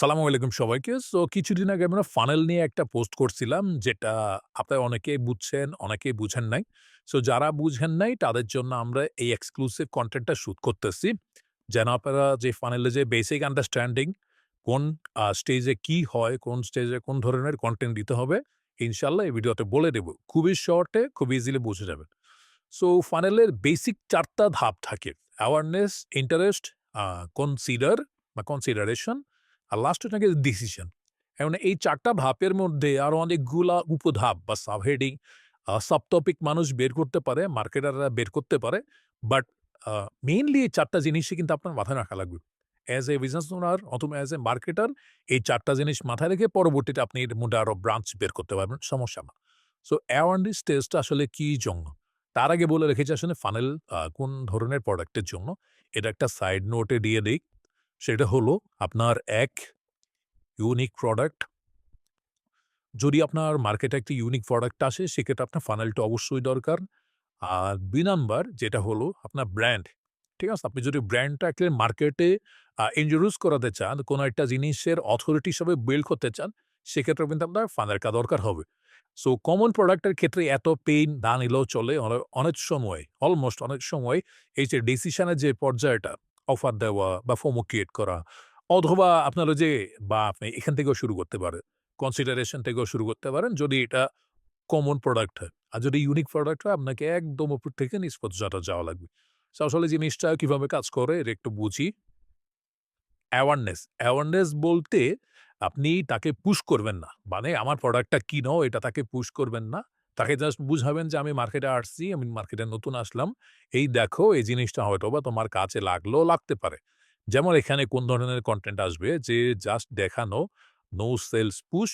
সালামু আলাইকুম সবাইকে। সো কিছুদিন আগে আমরা ফানেল নিয়ে একটা পোস্ট করছিলাম যেটা আপনারা অনেকেই বুঝছেন, অনেকেই বুঝেন নাই। সো যারা বুঝেন নাই তাদের জন্য আমরা এই এক্সক্লুসিভ কন্টেন্টটা শ্যুট করতেছি। যেন আপনারা যে ফানেলে যে বেসিক আন্ডারস্ট্যান্ডিং কোন স্টেজে কি হয়, কোন স্টেজে কোন ধরনের কন্টেন্ট দিতে হবে, ইনশাল্লাহ এই ভিডিওতে বলে দেব। খুবই শর্টে খুব ইজিলি বুঝে যাবেন। সো ফানেলের বেসিক চারটা ধাপ থাকে। অ্যাওয়ারনেস, ইন্টারেস্ট, কনসিডার বা কনসিডারেশন আর লাস্টে থাকে ডিসিশন। এখন এই চারটা ধাপের মধ্যে আরও অনেকগুলা উপধাপ বা সাবহেডিং আ সাব টপিক মানুষ বের করতে পারে, মার্কেটাররা বের করতে পারে। বাট মেইনলি এই ৪ টা জিনিসই কিন্তু আপনার মাথায় রাখা লাগবে। অ্যাজ এ বিজনেস ওনার অথবা অ্যাজ এ মার্কেটার এই চারটা জিনিস মাথায় রেখে পরবর্তীতে আপনি এর মধ্যে আরও ব্রাঞ্চ বের করতে পারবেন, সমস্যা না। সো অ্যাওয়ারনেস স্টেজটা আসলে কি জন্য? তার আগে বলে রেখেছি আসলে ফানেল কোন ধরনের প্রোডাক্টের জন্য। এটা একটা সাইড নোটে দিয়ে দেই। সেটা হলো আপনার এক ইউনিক প্রোডাক্ট। যদি আপনার মার্কেটে একটি ইউনিক প্রোডাক্ট আসে সেক্ষেত্রে আপনার ফানেলটা অবশ্যই দরকার। আর ২ নাম্বার যেটা হলো আপনার ব্র্যান্ড। ঠিক আছে? আপনি যদি ব্র্যান্ডটাকে মার্কেটে আ ইন্ট্রোডিউস করাতে চান, কোন একটা জিনিসের অথরিটি হিসাবে বিল্ড করতে চান, সেক্ষেত্রে কিন্তু আপনার ফানেলটা দরকার হবে। সো কমন প্রোডাক্টের ক্ষেত্রে এত পেইন না নিলেও চলে। অনেক সময় অলমোস্ট অনেক সময় এই যে ডিসিশনের যে পর্যায়টা অফার দেওয়া বা ফোমো ক্রিয়েট করা অথবা আপনারা যে বা আপনি এখান থেকেও শুরু করতে পারেন। কনসিডারেশন থেকেও শুরু করতে পারেন যদি এটা কমন প্রোডাক্ট হয়। আর যদি ইউনিক প্রোডাক্ট হয় আপনাকে একদম উপর থেকে পর্যন্ত যাওয়া লাগবে। আসলে জিনিসটা কীভাবে কাজ করে এটা একটু বুঝি। অ্যাওয়ারনেস, অ্যাওয়ারনেস বলতে আপনি তাকে পুশ করবেন না। মানে আমার প্রোডাক্টটা কী কিনো এটা তাকে পুশ করবেন না। তাকে জাস্ট বুঝাবেন যে আমি মার্কেটে আসছি, আমি মার্কেটে নতুন আসলাম। এই দেখো এই জিনিসটা হয়তোবা তোমার কাছে লাগল লাগতে পারে। যেমন এখানে কোন ধরনের কন্টেন্ট আসবে যে জাস্ট দেখানো no sales push,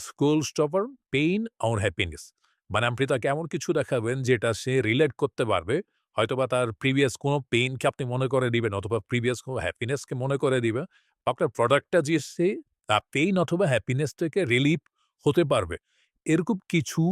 scroll stopper, pain or happiness. মানে আপনি তাকে এমন কিছু দেখাবেন যেটা সে রিলেট করতে পারবে। হয়তোবা তার প্রিভিয়াস কোনো পেইনকে আপনি মনে করে দিবেন অথবা প্রিভিয়াস কোনো হ্যাপিনেসকে মনে করে দিবেন। আপনার প্রোডাক্টটা যে সে পেইন অথবা হ্যাপিনেস থেকে রিলিফ হতে পারবে। এরকম কিছু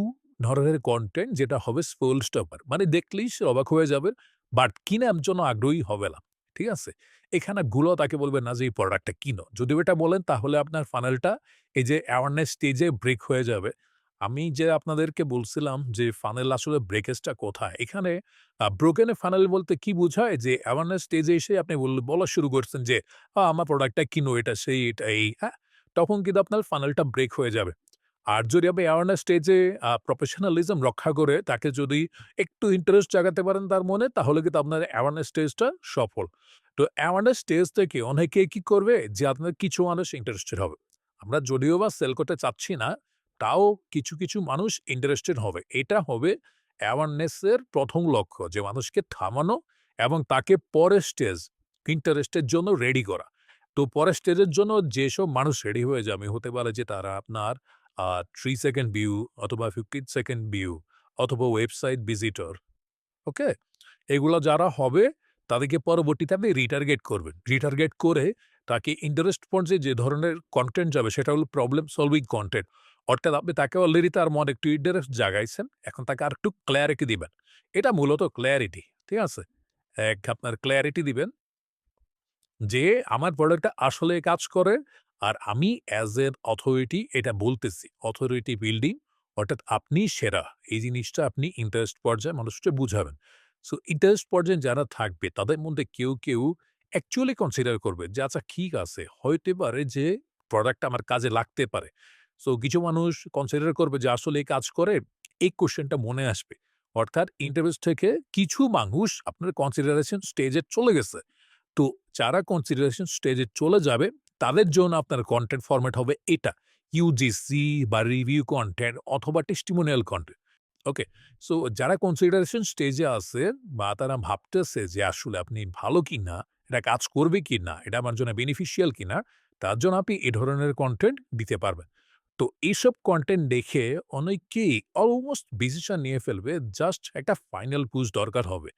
ধরনের কন্টেন্ট যেটা হবে স্ক্রল স্টপার। মানে দেখলেই সে অবাক হয়ে যাবে বাট কেনার জন্য আগ্রহী হবে না। ঠিক আছে? এখানে গুলো তাকে বলবেন না যে এই প্রোডাক্টটা কিনো। যদি এটা বলেন তাহলে আপনার ফানেলটা এই যে অ্যাওয়ারনেস স্টেজে ব্রেক হয়ে যাবে। আমি যে আপনাদেরকে বলছিলাম যে ফানেল আসলে ব্রেকেজটা কোথায়? এখানে ব্রোকেনে ফানেল বলতে কি বোঝায়? যে অ্যাওয়ারনেস স্টেজে এসে আপনি বল শুরু করছেন যে, আমার প্রোডাক্টটা কিনো এটা সেই এটা এই, হ্যাঁ? তখন কিন্তু আপনার ফানেলটা ব্রেক হয়ে যাবে। আর যদি আপনি অ্যাওয়ারনেস স্টেজে প্রফেশনালিজম রক্ষা করে তাকে যদি একটু ইন্টারেস্ট জাগাতে পারেন তার মনে তাহলে কিন্তু আপনার অ্যাওয়ারনেস স্টেজটা সফল। তো অ্যাওয়ারনেস স্টেজ থেকে অনেকে কি করবে? যে আপনার কিছু মানুষ ইন্টারেস্টেড হবে। আমরা যদিও বা সেল করতে চাচ্ছি না, তাও কিছু, কিছু মানুষ ইন্টারেস্টেড হবে। এটা হবে অ্যাওয়ারনেস এর ১ম লক্ষ্য যে মানুষকে থামানো এবং তাকে পরের স্টেজ ইন্টারেস্টের জন্য রেডি করা। তো পরের স্টেজের জন্য যেসব মানুষ রেডি হয়ে যাবে হতে পারে যে তারা আপনার আ 3 সেকেন্ড ভিউ অথবা 15 সেকেন্ড ভিউ অথবা ওয়েবসাইট ভিজিটর, ওকে? এগুলো যারা হবে তাদেরকে পরবর্তীতে আপনি রিটার্গেট করবেন। রিটার্গেট করে তাকে ইন্টারেস্ট পর্যায়ে যে ধরনের কন্টেন্ট যাবে সেটা হলো প্রবলেম সলভিং কন্টেন্ট অর্থাৎ আপনি তাকে অলরেডি তার মনে একটু ইন্টারেস্ট জাগাইছেন। এখন তাকে আরেকটু ক্লারিটি দিবেন। এটা মূলত ক্লারিটি, ঠিক আছে? এক আপনার ক্লারিটি দিবেন যে আমার প্রোডাক্টটা আসলে কাজ করে আর আমি অ্যাজ এন অথরিটি এটা বলতেছি। অথরিটি বিল্ডিং অর্থাৎ আপনি সেরা। এই জিনিসটা আপনি ইন্টারেস্ট পর্যায়ে মানুষকে বুঝাবেন। সো ইন্টারেস্ট পর্যায়ে যারা থাকবে তাদের মধ্যে কেউ, কেউ অ্যাকচুয়ালি কনসিডার করবে যে আচ্ছা ঠিক আছে হইতে পারে যে প্রোডাক্টটা আমার কাজে লাগতে পারে। সো কিছু মানুষ কনসিডার করবে যে আসলে এই কাজ করে এই কোয়েশ্চেনটা মনে আসবে। অর্থাৎ ইন্টারেস্ট থেকে কিছু মানুষ আপনার কনসিডারেশন স্টেজে চলে গেছে। তো যারা কনসিডারেশন স্টেজে চলে যাবে তাদের জন্য আপনার কন্টেন্ট ফরম্যাট হবে এটা। ইউজিসি বা রিভিউ কন্টেন্ট অথবা টেস্টিমোনিয়াল কন্টেন্ট ওকে? সো যারা কনসিডারেশন স্টেজে আছে বা তারা ভাবতেছে যে আসলে আপনি ভালো কিনা, এটা কাজ করবে কিনা, এটা আমার জন্য বেনিফিশিয়াল কিনা, তার জন্য আপনি এ ধরনের কন্টেন্ট দিতে পারবেন। তো এইসব কনটেন্ট দেখে অনেকেই অলমোস্ট ডিসিশন নিয়ে ফেলবে জাস্ট একটা ফাইনাল পুজ দরকার হবে।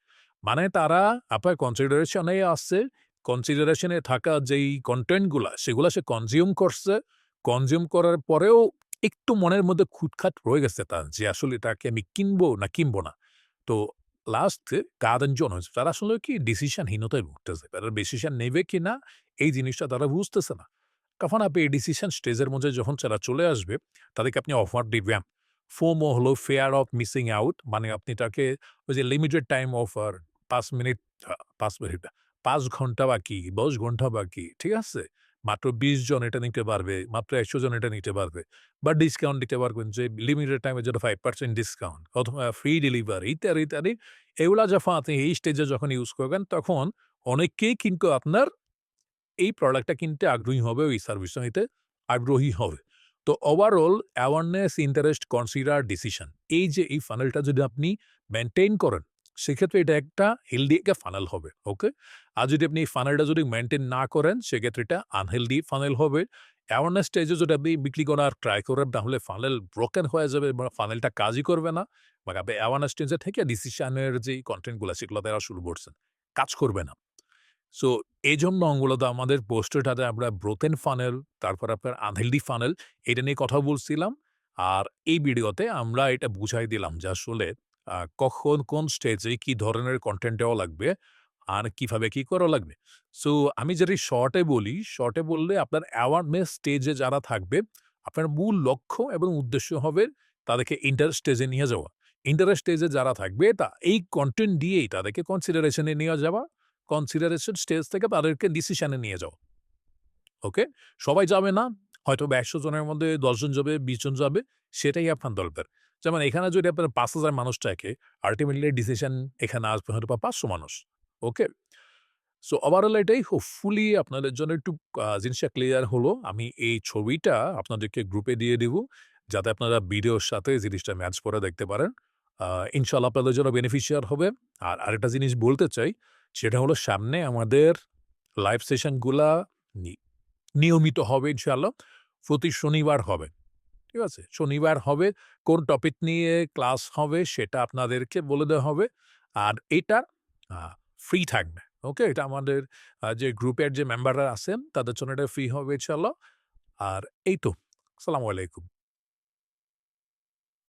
মানে তারা আপনার কনসিডারেশনে আসছে, কনসিডারেশন থাকা যেই কনটেন্টগুলা সেগুলা সে কনজিউম করছে। কনজিউম করার পরেও একটু মনের মধ্যে খুঁতখাত রয়ে গেছে তার যে আসলে এটাকে আমি কিনবো না কিনবো না। তো লাস্টে কাদের হয়েছে তারা আসলে কি ডিসিশনহীনতায় ভুগতেছে। তারা ডিসিশন নেবে কি না এই জিনিসটা তারা বুঝতেছে না। তখন আপনি এই ডিসিশন স্টেজের মধ্যে যখন তারা চলে আসবে, তাদেরকে আপনি অফার দিবেন। FOMO হলো ফেয়ার অফ মিসিং আউট মানে আপনি তাকে ওই যে লিমিটেড টাইম অফার পাঁচ মিনিট পাঁচ মিনিট ৫ ঘণ্টা বাকি, ১০ ঘণ্টা বাকি, ঠিক আছে? মাত্র ২০ জন এটা নিতে পারবে, মাত্র ১০০ জন এটা নিতে পারবে। বা ডিসকাউন্ট দিতে পারবেন যে লিমিটেড টাইমের জন্য ফাইভ পার্সেন্ট ডিসকাউন্ট অথবা ফ্রি ডেলিভারি ইত্যাদি, ইত্যাদি। এগুলা যখন আপনি এই স্টেজে যখন ইউজ করবেন তখন অনেকেই কিন্তু আপনার এই প্রোডাক্টটা কিনতে আগ্রহী হবে, ওই সার্ভিসটা নিতে আগ্রহী হবে। তো overall awareness, interest, consider, decision এই যে এই ফানেলটা যদি আপনি মেইনটেইন করেন, সেক্ষেত্রে এটা একটা হেলদি একটা ফানেল হবে, ওকে? আর যদি আপনি এই ফানেলটা যদি মেইনটেইন না করেন, সেক্ষেত্রে এটা আনহেলদি ফানেল হবে। অ্যাওয়ারনেস স্টেজে যদি আপনি বিক্রি করার ট্রাই করেন, তাহলে ফানেল ব্রোকেন হয়ে যাবে বা ফানেলটা কাজই করবে না। বা আপনি অ্যাওয়ারনেস স্টেজে থেকে ডিসিশনের যেই কনটেন্টগুলা সেগুলো দেওয়া শুরু করছেন, কাজ করবে না। সো এই জন্য মূলত আমাদের পোস্টারটাতে আমরা ব্রোকেন ফানেল, তারপর আপনার আনহেলদি ফানেল এটা নিয়ে কথা বলছিলাম। আর এই ভিডিওতে আমরা এটা বুঝাই দিলাম যে আসলে কখন কোন স্টেজে কি ধরনের কনটেন্ট দেওয়া লাগবে আর কীভাবে কি করা লাগবে। সো আমি যদি শর্টে বলি, শর্টে বললে আপনার অ্যাওয়ারনেস স্টেজে যারা থাকবে, আপনার মূল লক্ষ্য এবং উদ্দেশ্য হবে তাদেরকে ইন্টার স্টেজে নিয়ে যাওয়া। ইন্টার স্টেজে যারা থাকবে তা এই কনটেন্ট দিয়েই তাদেরকে কনসিডারেশনে নিয়ে যাওয়া। কনসিডারেশন স্টেজ থেকে তাদেরকে ডিসিশন নিয়ে যাওয়া। ওকে? সবাই যাবে না। হয়তোবা ১০০ জনের মধ্যে ১০ জন যাবে, ২০ জন যাবে, সেটাই আপনার দরকার। যেমন এখানে যদি আপনার ৫,০০০ মানুষ থাকে, আল্টিমেটলি ডিসিশন এখানে আসবে হয়তো বা পাঁচশো মানুষ। ওকে? সো ওভারঅল এটাই হোপফুলি আপনাদের জন্য একটু জিনিসটা ক্লিয়ার হলো। আমি এই ছবিটা আপনাদেরকে গ্রুপে দিয়ে দিব, যাতে আপনারা ভিডিওর সাথে জিনিসটা ম্যাচ করে দেখতে পারেন। ইনশাল্লাহ আপনাদের জন্য বেনিফিশিয়াল হবে। আর আরেকটা জিনিস বলতে চাই, সেটা হলো সামনে আমাদের লাইভ সেশনগুলা নিয়মিত হবে ইনশাল্লাহ প্রতি শনিবার হবে। ঠিক আছে? শনিবার হবে। কোন টপিক নিয়ে ক্লাস হবে সেটা আপনাদেরকে বলে দেওয়া হবে। আর এটা ফ্রি থাকবে। ওকে? এটা আমাদের যে গ্রুপের যে মেম্বাররা আছেন, তাদের জন্য এটা ফ্রি হবে চলো আর এই তো। সালামু আলাইকুম।